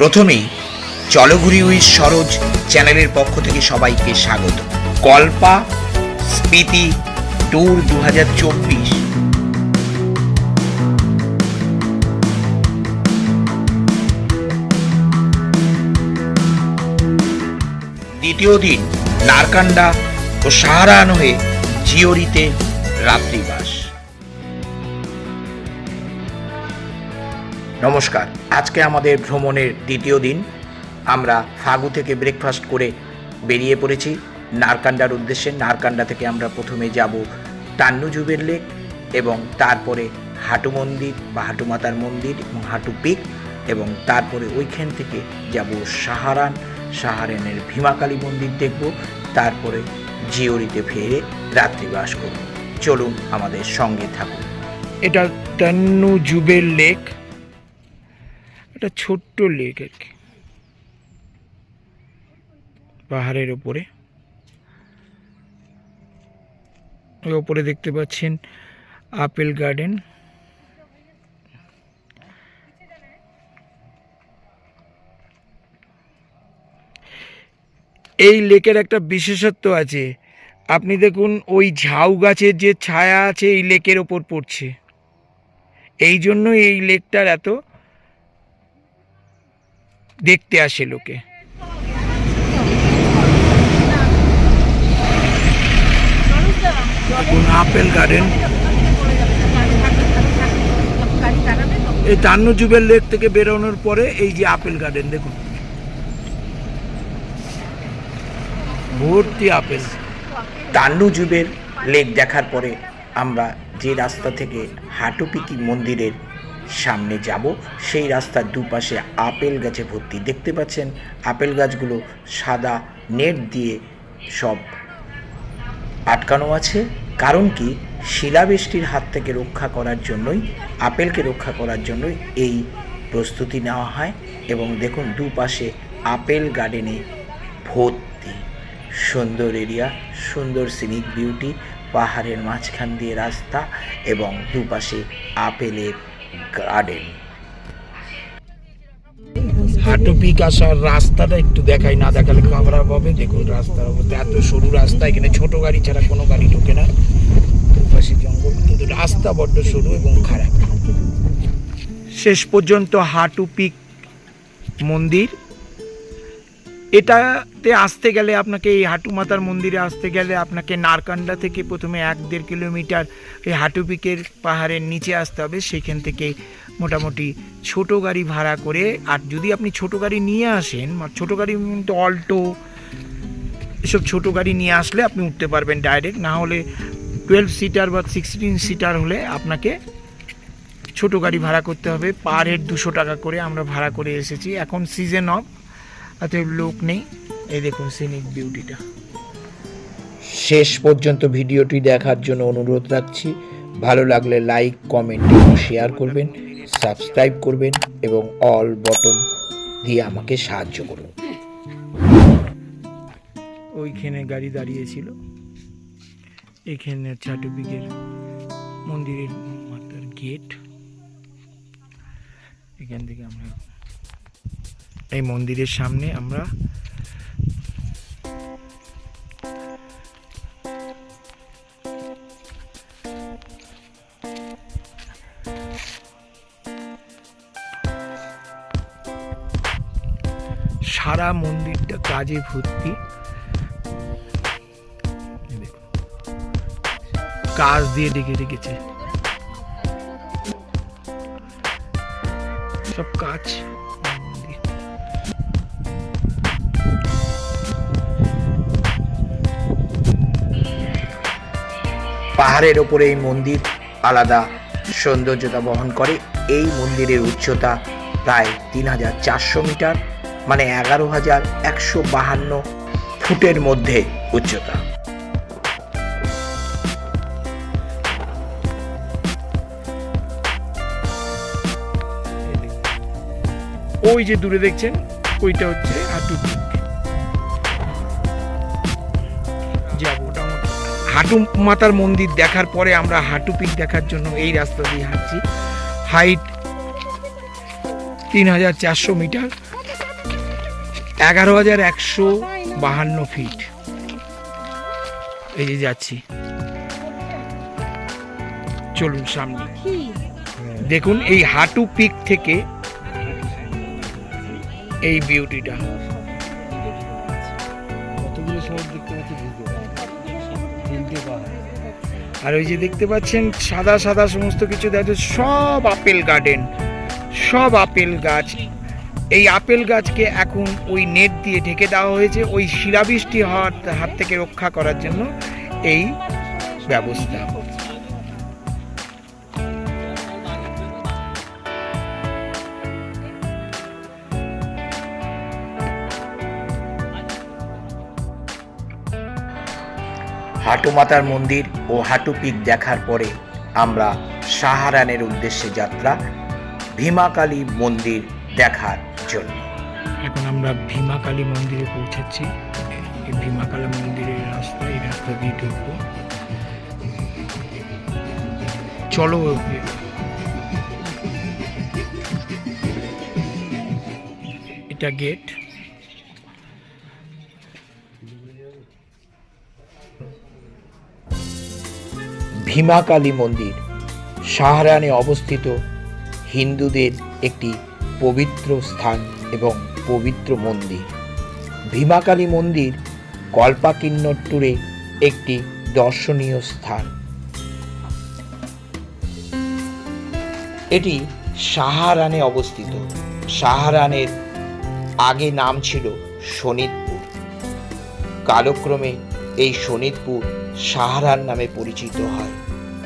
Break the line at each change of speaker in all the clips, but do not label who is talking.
প্রথমেই চলঘুরি উইথ সরোজ চ্যানেলের পক্ষ থেকে সবাইকে স্বাগত। কল্পা স্মৃতি ট্যুর দু হাজার চব্বিশ। দ্বিতীয় দিন নারকান্ডা ও সাহারান হয়ে জিওরিতে রাত্রিবাস। নমস্কার। আজকে আমাদের ভ্রমণের দ্বিতীয় দিন। আমরা ফাগু থেকে ব্রেকফাস্ট করে বেরিয়ে পড়েছি। নারকান্ডার উদ্দেশ্যে নারকান্ডা থেকে আমরা প্রথমে যাব টান্নু জুবের লেক এবং তারপরে হাটু মন্দির বা হাটু মাতার মন্দির এবং হাটু পিক এবং তারপরে ওইখান থেকে যাব সাহারান। সাহারানের ভীমাকালী মন্দির দেখব। তারপরে জিওরিতে ফিরে রাত্রিবাস করব। চলুন আমাদের সঙ্গে থাকুন। এটা টান্নু জুবের লেক। একটা ছোট্ট লেক আর কি। পাহাড়ের ওপরে ওপরে দেখতে পাচ্ছেন আপেল গার্ডেন এই লেকের একটা বিশেষত্ব আছে। আপনি দেখুন, ওই ঝাউ গাছের যে ছায়া আছে, এই লেকের ওপর পড়ছে। এই জন্য এই লেকটার এত দেখতে আসে লোকে। আপেল গার্ডেন এই তান্নু জুবেল লেক থেকে বেরোনোর পরে এই যে আপেল গার্ডেন দেখুন। ভর্তি আপেল। তান্নু জুবের লেক দেখার পরে আমরা যে রাস্তা থেকে হাটুপিকি মন্দিরের সামনে যাব। সেই রাস্তার দুপাশে আপেল গাছে ভর্তি। দেখতে পাচ্ছেন, আপেল গাছগুলো সাদা নেট দিয়ে সব আটকানো আছে। কারণ কি? শিলাবৃষ্টির হাত থেকে রক্ষা করার জন্যই, আপেলকে রক্ষা করার জন্যই এই প্রস্তুতি নেওয়া হয়। এবং দেখুন, দুপাশে আপেল গার্ডেনে ভর্তি। সুন্দর এরিয়া, সুন্দর সিনিক বিউটি, পাহাড়ের মাঝখান দিয়ে রাস্তা এবং দুপাশে আপেলের গার্ডেন হাটুপিক আসার রাস্তাটা একটু দেখাই, না দেখালে খাবার হবে দেখুন রাস্তার অবস্থা, এত সরু রাস্তা, এখানে ছোট গাড়ি ছাড়া কোনো গাড়ি ঢোকে না। পাশে জঙ্গল, কিন্তু রাস্তা বড্ড সরু এবং খারাপ। শেষ পর্যন্ত হাটু পিক মন্দির এটাতে আসতে গেলে আপনাকে এই হাটু মাতার মন্দিরে আসতে গেলে আপনাকে নারকান্ডা থেকে প্রথমে এক দেড় কিলোমিটার এই হাটুপিকের পাহাড়ের নিচে আসতে হবে। সেখান থেকে মোটামুটি ছোট গাড়ি ভাড়া করে আর যদি আপনি ছোট গাড়ি নিয়ে আসেন বা ছোট গাড়ি কিন্তু অল্টো, এসব ছোট গাড়ি নিয়ে আসলে আপনি উঠতে পারবেন ডাইরেক্ট না হলে টুয়েলভ সিটার বা সিক্সটিন সিটার হলে আপনাকে ছোট গাড়ি ভাড়া করতে হবে। পার হেড দুশো টাকা করে আমরা ভাড়া করে এসেছি। এখন সিজন অফ অতএব লোক নেই। এই দেখুন সিনিক বিউটিটা শেষ পর্যন্ত ভিডিওটি দেখার জন্য অনুরোধ রাখছি। ভালো লাগলে লাইক কমেন্ট এবং শেয়ার করবেন সাবস্ক্রাইব করবেন এবং অল বটম দিয়ে আমাকে সাহায্য করুন। ওইখানে গাড়ি দাঁড়িয়েছিল। এখানে চাটুবিকের মন্দিরের মাতার গেট এখান থেকে আমরা এই মন্দিরের সামনে আমরা সারা মন্দিরটা কাজে ভর্তি। কাজ দিয়ে ডেকে রেখেছে। সব কাজ পাহাড়ের ওপরে এই মন্দির আলাদা সৌন্দর্যতা বহন করে। এই মন্দিরের উচ্চতা প্রায় তিন হাজার চারশো মিটার মানে এগারো হাজার একশো ফুটের মধ্যে উচ্চতা। ওই যে দূরে দেখছেন, ওইটা হচ্ছে হাঁটু যাব। হাঁটু মাতার মন্দির দেখার পরে আমরা হাঁটু পিক দেখার জন্য এই রাস্তা দিয়ে হাঁটছি। হাইট তিন হাজার চারশো মিটার, এগারো হাজার একশো বাহান্ন ফিট এই যে যাচ্ছি। চলুন সামনে। দেখুন এই হাঁটু পিক থেকে এই বিউটিটা আর ওই যে দেখতে পাচ্ছেন, সাদা সাদা সমস্ত কিছু দেখা সব আপেল গার্ডেন, সব আপেল গাছ। এই আপেল গাছকে এখন ওই নেট দিয়ে ঢেকে দেওয়া হয়েছে, ওই শিলাবৃষ্টি হওয়ার হাত থেকে রক্ষা করার জন্য এই ব্যবস্থা।
হাটু মাতার মন্দির ও হাটু পিক দেখার পরে আমরা সাহারানের উদ্দেশ্যে যাত্রা, ভীমাকালী মন্দির দেখার জন্য।
এখন আমরা ভীমাকালী মন্দিরে পৌঁছাচ্ছি ভীমাকালী মন্দিরের রাস্তা এই রাস্তা দিয়ে ঢুকবো। চলো এটা গেট।
ভীমাকালী মন্দির সাহারানে অবস্থিত হিন্দুদের একটি পবিত্র স্থান এবং পবিত্র মন্দির। ভীমাকালী মন্দির কল্পাকিন্নট্টুরে একটি দর্শনীয় স্থান। এটি সাহারানে অবস্থিত। সাহারানের আগে নাম ছিল শোনিতপুর কালক্রমে এই শোনিতপুর সাহারান নামে পরিচিত হয়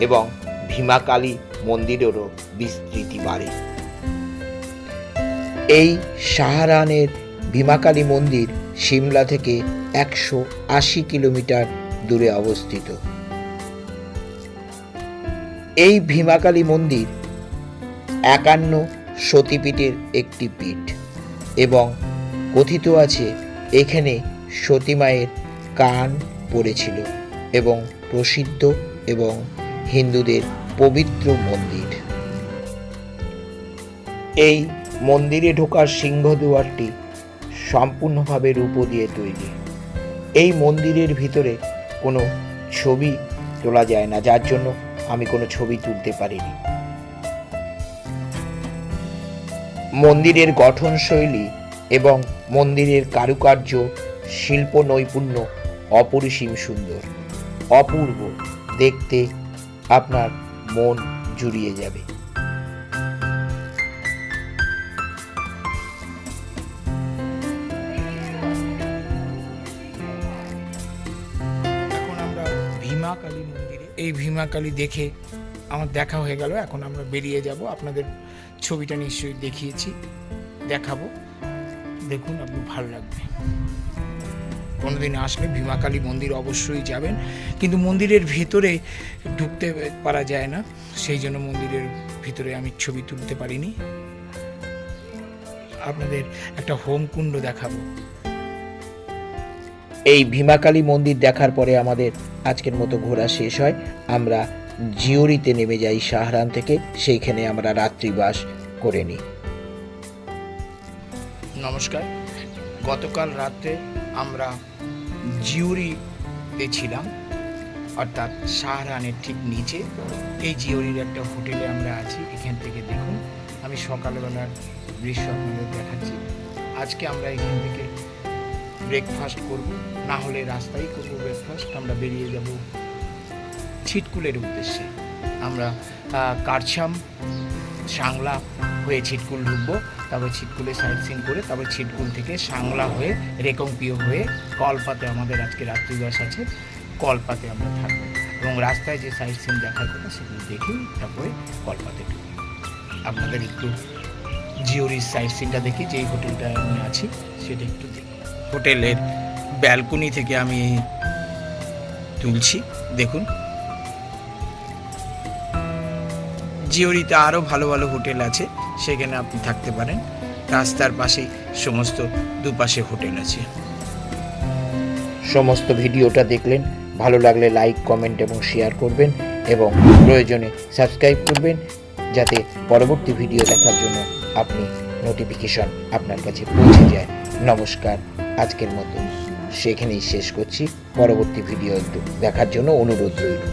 এবং ভীমাকালী মন্দিরেরও বিস্তৃতি বাড়ে। এই সাহারানের ভীমাকালী মন্দির সিমলা থেকে একশো আশি কিলোমিটার দূরে অবস্থিত। এই ভীমাকালী মন্দির একান্ন সতীপীঠের একটি পীঠ এবং কথিত আছে, এখানে সতীমায়ের কান পড়েছিল। এবং প্রসিদ্ধ এবং হিন্দুদের পবিত্র মন্দির। এই মন্দিরে ঢোকার সিংহদুয়ারটি সম্পূর্ণভাবে রূপো দিয়ে তৈরি। এই মন্দিরের ভিতরে কোনো ছবি তোলা যায় না, যার জন্য আমি কোনো ছবি তুলতে পারিনি। মন্দিরের গঠনশৈলী এবং মন্দিরের কারুকার্য শিল্প নৈপুণ্য অপরিসীম সুন্দর। অপূর্ব দেখতে আপনার মন জুড়িয়ে যাবে।
এখন আমরা ভীমাকালী মন্দিরে, এই ভীমাকালী দেখে আমার দেখা হয়ে গেল। এখন আমরা বেরিয়ে যাব। আপনাদের ছবিটা নিশ্চয়ই দেখিয়েছি, দেখাবো। দেখুন আপনি ভালো লাগবে। কোনোদিন আসলে ভীমাকালী মন্দির অবশ্যই যাবেন। কিন্তু মন্দিরের ভিতরে ঢুকতে পারা যায় না সেই জন্য মন্দিরের ভিতরে আমি ছবি তুলতে পারিনি। আপনাদের একটা হোম কুণ্ড দেখাবো।
এই ভীমাকালী মন্দির দেখার পরে আমাদের আজকের মতো ঘোরা শেষ হয়। আমরা জিওরিতে নেমে যাই সাহারান থেকে সেইখানে আমরা রাত্রিবাস করে নিই।
নমস্কার। গতকাল রাতে আমরা জিউরিতে ছিলাম, অর্থাৎ শাহরানের ঠিক নিচে। এই জিওরির একটা হোটেলে আমরা আছি, এখান থেকে দেখুন। আমি সকালবেলার দৃশ্য আপনাদের দেখাচ্ছি। আজকে আমরা এখান থেকে ব্রেকফাস্ট করব, না হলে রাস্তায় করব ব্রেকফাস্ট আমরা বেরিয়ে যাব ছিটকুলের উদ্দেশ্যে। আমরা কারছাম সাংলা হয়ে ছিটকুল ঢুকবো। তারপর ছিটকুলে সাইড সিন করে তারপর ছিটকুল থেকে সাংলা হয়ে, রেকংপিও হয়ে কলপাতে আমাদের আজকে রাত্রিবাস আছে, কলপাতে আমরা থাকব। এবং রাস্তায় যে সাইড সিন দেখার কথা সেগুলো দেখেই তারপরে কলপাতে ঢুকবো। আপনাদের একটু জিওরির সাইড সিনটা দেখি, যেই হোটেলটা আমি আছি, সেটা একটু দেখি। হোটেলের ব্যালকনি থেকে আমি তুলছি, দেখুন। জিওরিতে আরও ভালো ভালো হোটেল আছে, সেখানে আপনি থাকতে পারেন। রাস্তার পাশেই সমস্ত দুপাশে হোটেল আছে।
সমস্ত ভিডিওটা দেখলেন, ভালো লাগলে লাইক, কমেন্ট এবং শেয়ার করবেন এবং প্রয়োজনে সাবস্ক্রাইব করবেন, যাতে পরবর্তী ভিডিও দেখার জন্য আপনি নোটিফিকেশন আপনার কাছে পৌঁছে যায়। নমস্কার, আজকের মতো সেখানেই শেষ করছি। পরবর্তী ভিডিও একটু দেখার জন্য অনুরোধ রইল।